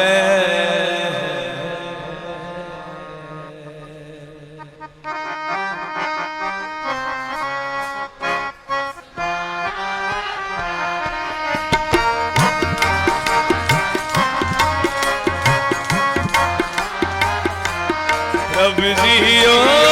ਪੈ ਪ੍ਰਭ ਜੀਓ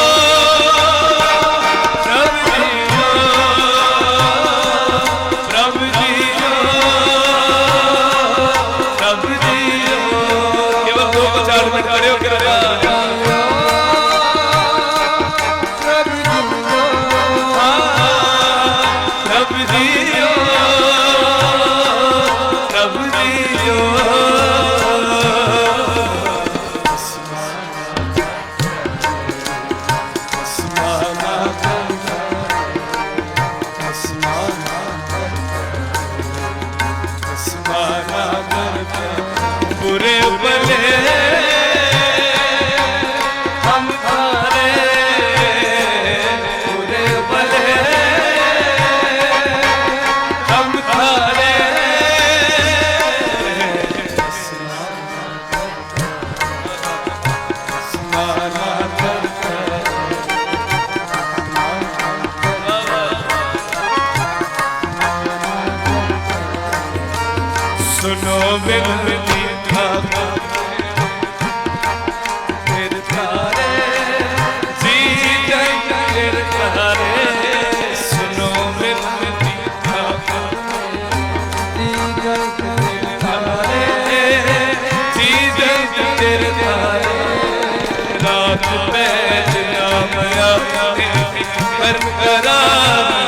ਬਿਨ ਕੀਤਾ ਫਿਰ ਤਾਰੇ ਜੀ ਜਨ ਫਿਰ ਤਾਰੇ ਸੁਨੋ ਬਿਨ ਕੀਤਾ ਜੀ ਜਨ ਫਿਰ ਤਾਰੇ ਜੀ ਜਨ ਫਿਰ ਤਾਰੇ ਰਾਤ ਪੈ ਜਾ ਮਿਆ ਪਰ ਕਰਾ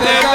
때가